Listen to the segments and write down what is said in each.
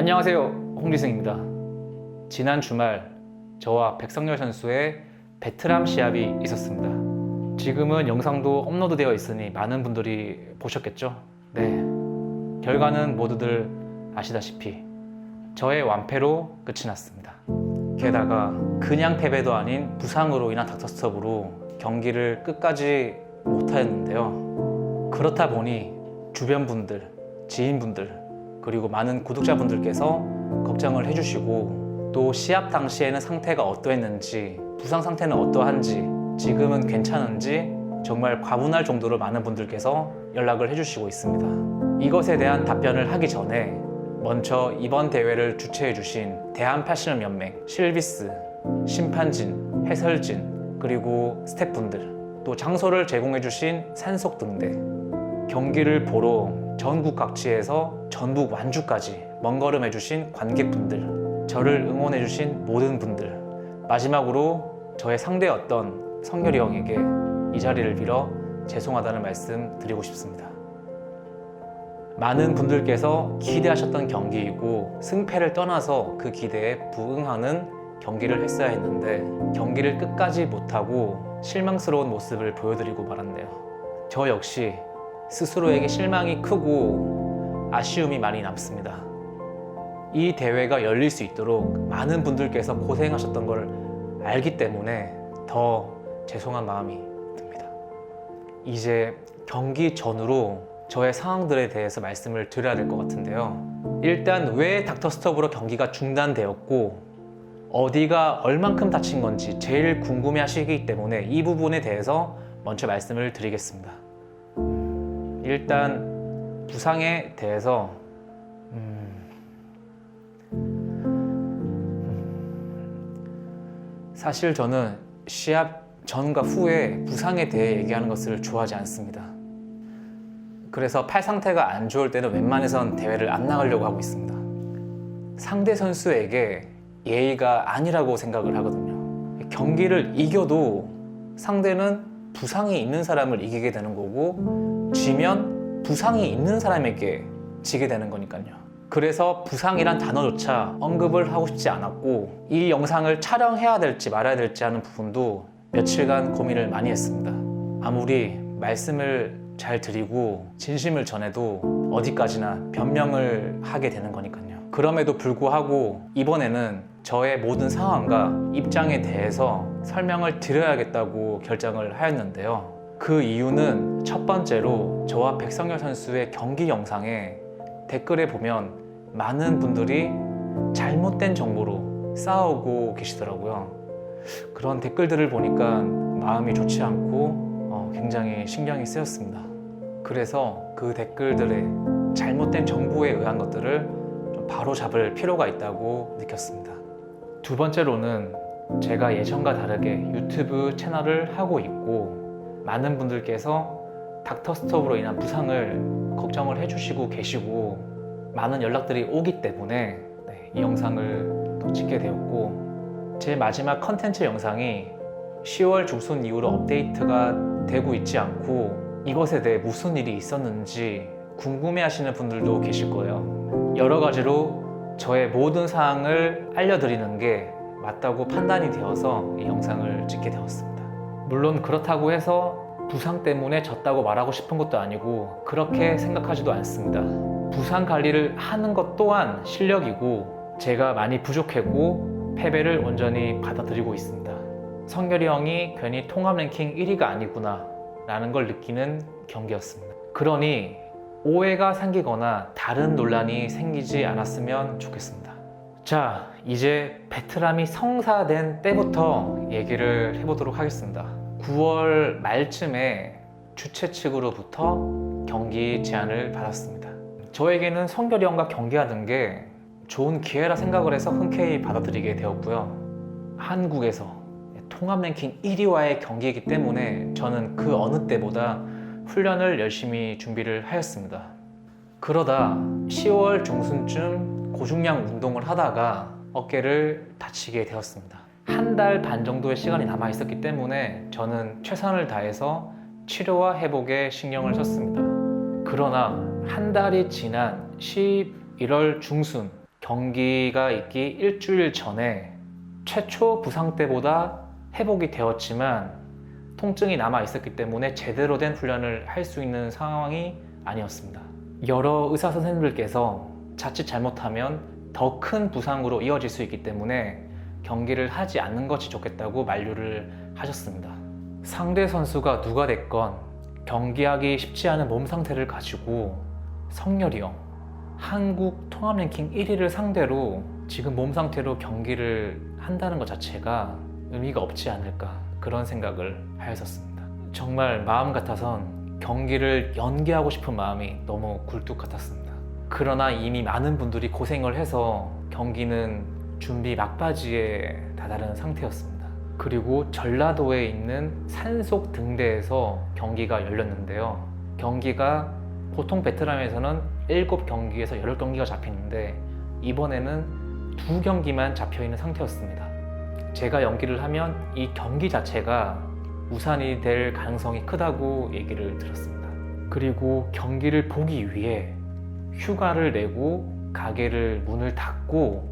안녕하세요. 홍지승입니다. 지난 주말 저와 백성열 선수의 베트남 시합이 있었습니다. 지금은 영상도 업로드 되어 있으니 많은 분들이 보셨겠죠? 네. 결과는 모두들 아시다시피 저의 완패로 끝이 났습니다. 게다가 그냥 패배도 아닌 부상으로 인한 닥터스톱으로 경기를 끝까지 못하였는데요. 그렇다 보니 주변 분들, 지인분들, 그리고 많은 구독자분들께서 걱정을 해주시고 또 시합 당시에는 상태가 어떠했는지, 부상 상태는 어떠한지, 지금은 괜찮은지 정말 과분할 정도로 많은 분들께서 연락을 해주시고 있습니다. 이것에 대한 답변을 하기 전에 먼저 이번 대회를 주최해주신 대한패션연맹, 실비스, 심판진, 해설진, 그리고 스태프분들, 또 장소를 제공해주신 산속등대, 경기를 보러 전국 각지에서 전북 완주까지 먼 걸음 해주신 관객분들, 저를 응원해주신 모든 분들, 마지막으로 저의 상대였던 성열이 형에게 이 자리를 빌어 죄송하다는 말씀 드리고 싶습니다. 많은 분들께서 기대하셨던 경기이고 승패를 떠나서 그 기대에 부응하는 경기를 했어야 했는데 경기를 끝까지 못하고 실망스러운 모습을 보여드리고 말았네요. 저 역시 스스로에게 실망이 크고 아쉬움이 많이 남습니다. 이 대회가 열릴 수 있도록 많은 분들께서 고생하셨던 걸 알기 때문에 더 죄송한 마음이 듭니다. 이제 경기 전후로 저의 상황들에 대해서 말씀을 드려야 될 것 같은데요. 일단 왜 닥터스톱으로 경기가 중단되었고 어디가 얼만큼 다친 건지 제일 궁금해 하시기 때문에 이 부분에 대해서 먼저 말씀을 드리겠습니다. 일단 부상에 대해서 음, 사실 저는 시합 전과 후에 부상에 대해 얘기하는 것을 좋아하지 않습니다. 그래서 팔 상태가 안 좋을 때는 웬만해선 대회를 안 나가려고 하고 있습니다. 상대 선수에게 예의가 아니라고 생각을 하거든요. 경기를 이겨도 상대는 부상이 있는 사람을 이기게 되는 거고 지면 부상이 있는 사람에게 지게 되는 거니까요. 그래서 부상이란 단어조차 언급을 하고 싶지 않았고 이 영상을 촬영해야 될지 말아야 될지 하는 부분도 며칠간 고민을 많이 했습니다. 아무리 말씀을 잘 드리고 진심을 전해도 어디까지나 변명을 하게 되는 거니까요. 그럼에도 불구하고 이번에는 저의 모든 상황과 입장에 대해서 설명을 드려야겠다고 결정을 하였는데요. 그 이유는 첫 번째로 저와 백성열 선수의 경기 영상에 댓글에 보면 많은 분들이 잘못된 정보로 싸우고 계시더라고요. 그런 댓글들을 보니까 마음이 좋지 않고 어, 굉장히 신경이 쓰였습니다. 그래서 그 댓글들의 잘못된 정보에 의한 것들을 좀 바로 잡을 필요가 있다고 느꼈습니다. 두 번째로는 제가 예전과 다르게 유튜브 채널을 하고 있고 많은 분들께서 닥터스톱으로 인한 부상을 걱정을 해주시고 계시고 많은 연락들이 오기 때문에 네, 이 영상을 또 찍게 되었고 제 마지막 컨텐츠 영상이 10월 중순 이후로 업데이트가 되고 있지 않고 이것에 대해 무슨 일이 있었는지 궁금해 하시는 분들도 계실 거예요. 여러 가지로 저의 모든 사항을 알려드리는 게 맞다고 판단이 되어서 이 영상을 찍게 되었습니다. 물론 그렇다고 해서 부상 때문에 졌다고 말하고 싶은 것도 아니고 그렇게 생각하지도 않습니다. 부상 관리를 하는 것 또한 실력이고 제가 많이 부족했고 패배를 온전히 받아들이고 있습니다. 성결이 형이 괜히 통합 랭킹 1위가 아니구나 라는 걸 느끼는 경기였습니다. 그러니 오해가 생기거나 다른 논란이 생기지 않았으면 좋겠습니다. 자, 이제 베트남이 성사된 때부터 얘기를 해보도록 하겠습니다. 9월 말쯤에 주최 측으로부터 경기 제안을 받았습니다. 저에게는 성결이 형과 경기하는 게 좋은 기회라 생각을 해서 흔쾌히 받아들이게 되었고요. 한국에서 통합 랭킹 1위와의 경기이기 때문에 저는 그 어느 때보다 훈련을 열심히 준비를 하였습니다. 그러다 10월 중순쯤 고중량 운동을 하다가 어깨를 다치게 되었습니다. 한 달 반 정도의 시간이 남아 있었기 때문에 저는 최선을 다해서 치료와 회복에 신경을 썼습니다. 그러나 한 달이 지난 11월 중순 경기가 있기 일주일 전에 최초 부상 때보다 회복이 되었지만 통증이 남아 있었기 때문에 제대로 된 훈련을 할 수 있는 상황이 아니었습니다. 여러 의사 선생님들께서 자칫 잘못하면 더 큰 부상으로 이어질 수 있기 때문에 경기를 하지 않는 것이 좋겠다고 만류를 하셨습니다. 상대 선수가 누가 됐건 경기하기 쉽지 않은 몸 상태를 가지고 성열이 형, 한국 통합 랭킹 1위를 상대로 지금 몸 상태로 경기를 한다는 것 자체가 의미가 없지 않을까 그런 생각을 하였었습니다. 정말 마음 같아선 경기를 연기하고 싶은 마음이 너무 굴뚝 같았습니다. 그러나 이미 많은 분들이 고생을 해서 경기는 준비 막바지에 다다른 상태였습니다. 그리고 전라도에 있는 산속 등대에서 경기가 열렸는데요. 경기가 보통 베트남에서는 7경기에서 8경기가 잡히는데 이번에는 두 경기만 잡혀 있는 상태였습니다. 제가 연기를 하면 이 경기 자체가 무산이 될 가능성이 크다고 얘기를 들었습니다. 그리고 경기를 보기 위해 휴가를 내고 가게를 문을 닫고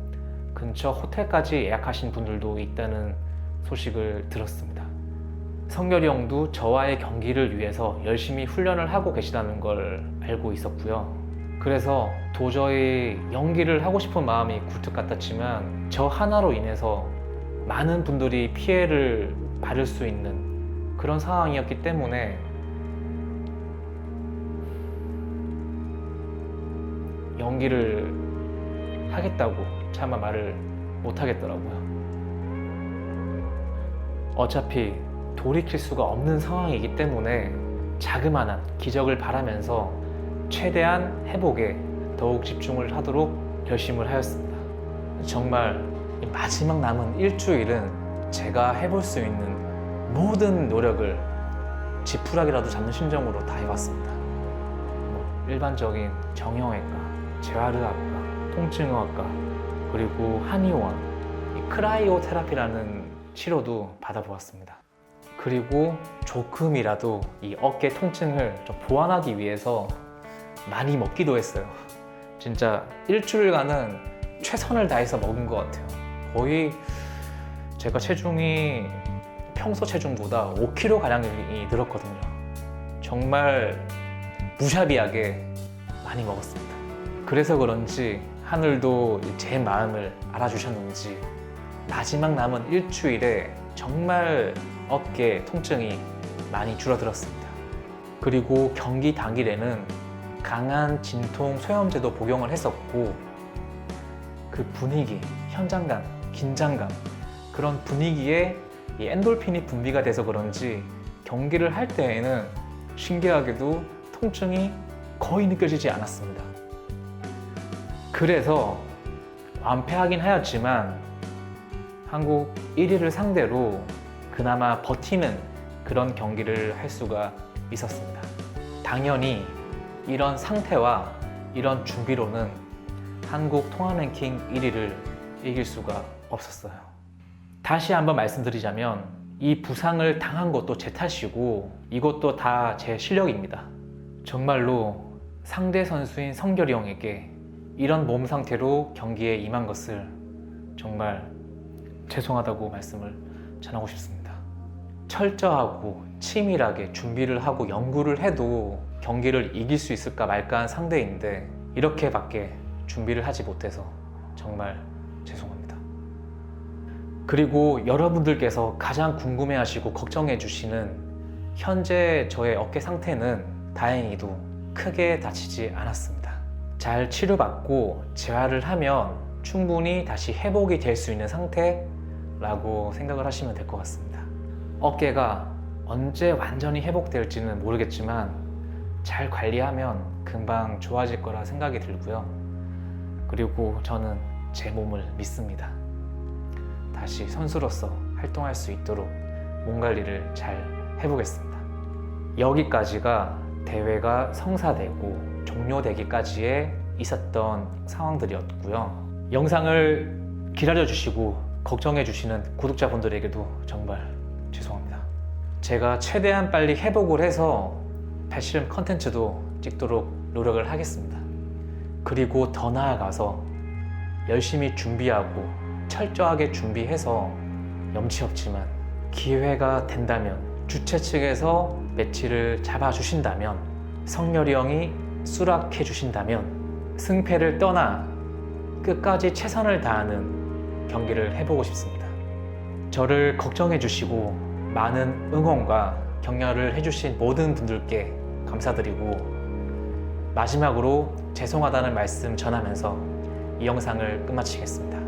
근처 호텔까지 예약하신 분들도 있다는 소식을 들었습니다. 성열이 형도 저와의 경기를 위해서 열심히 훈련을 하고 계시다는 걸 알고 있었고요. 그래서 도저히 연기를 하고 싶은 마음이 굴뚝 같았지만 저 하나로 인해서 많은 분들이 피해를 받을 수 있는 그런 상황이었기 때문에 연기를 하겠다고 차마 말을 못 하겠더라고요. 어차피 돌이킬 수가 없는 상황이기 때문에 자그마한 기적을 바라면서 최대한 회복에 더욱 집중을 하도록 결심을 하였습니다. 정말 이 마지막 남은 일주일은 제가 해볼 수 있는 모든 노력을 지푸라기라도 잡는 심정으로 다 해봤습니다. 뭐 일반적인 정형외과, 재활의학과, 통증의학과, 그리고 한의원, 이 크라이오 테라피라는 치료도 받아보았습니다. 그리고 조금이라도 이 어깨 통증을 좀 보완하기 위해서 많이 먹기도 했어요. 진짜 일주일간은 최선을 다해서 먹은 것 같아요. 거의 제가 체중이 평소 체중보다 5kg 가량이 늘었거든요. 정말 무자비하게 많이 먹었습니다. 그래서 그런지 하늘도 제 마음을 알아주셨는지 마지막 남은 일주일에 정말 어깨 통증이 많이 줄어들었습니다. 그리고 경기 당일에는 강한 진통 소염제도 복용을 했었고 그 분위기, 현장감, 긴장감 그런 분위기에 이 엔돌핀이 분비가 돼서 그런지 경기를 할 때에는 신기하게도 통증이 거의 느껴지지 않았습니다. 그래서 완패하긴 하였지만 한국 1위를 상대로 그나마 버티는 그런 경기를 할 수가 있었습니다. 당연히 이런 상태와 이런 준비로는 한국 통합 랭킹 1위를 이길 수가 없었어요. 다시 한번 말씀드리자면 이 부상을 당한 것도 제 탓이고 이것도 다 제 실력입니다. 정말로 상대 선수인 성결이 형에게 이런 몸 상태로 경기에 임한 것을 정말 죄송하다고 말씀을 전하고 싶습니다. 철저하고 치밀하게 준비를 하고 연구를 해도 경기를 이길 수 있을까 말까 한 상대인데 이렇게밖에 준비를 하지 못해서 정말 죄송합니다. 그리고 여러분들께서 가장 궁금해 하시고 걱정해 주시는 현재 저의 어깨 상태는 다행히도 크게 다치지 않았습니다. 잘 치료받고 재활을 하면 충분히 다시 회복이 될 수 있는 상태라고 생각을 하시면 될 것 같습니다. 어깨가 언제 완전히 회복될지는 모르겠지만 잘 관리하면 금방 좋아질 거라 생각이 들고요. 그리고 저는 제 몸을 믿습니다. 다시 선수로서 활동할 수 있도록 몸 관리를 잘 해보겠습니다. 여기까지가 대회가 성사되고 종료되기까지에 있었던 상황들이었고요. 영상을 기다려주시고 걱정해주시는 구독자분들에게도 정말 죄송합니다. 제가 최대한 빨리 회복을 해서 발실험 컨텐츠도 찍도록 노력을 하겠습니다. 그리고 더 나아가서 열심히 준비하고 철저하게 준비해서 염치 없지만 기회가 된다면 주최 측에서 매치를 잡아주신다면 성렬이 형이 수락해 주신다면 승패를 떠나 끝까지 최선을 다하는 경기를 해보고 싶습니다. 저를 걱정해 주시고 많은 응원과 격려를 해주신 모든 분들께 감사드리고 마지막으로 죄송하다는 말씀 전하면서 이 영상을 끝마치겠습니다.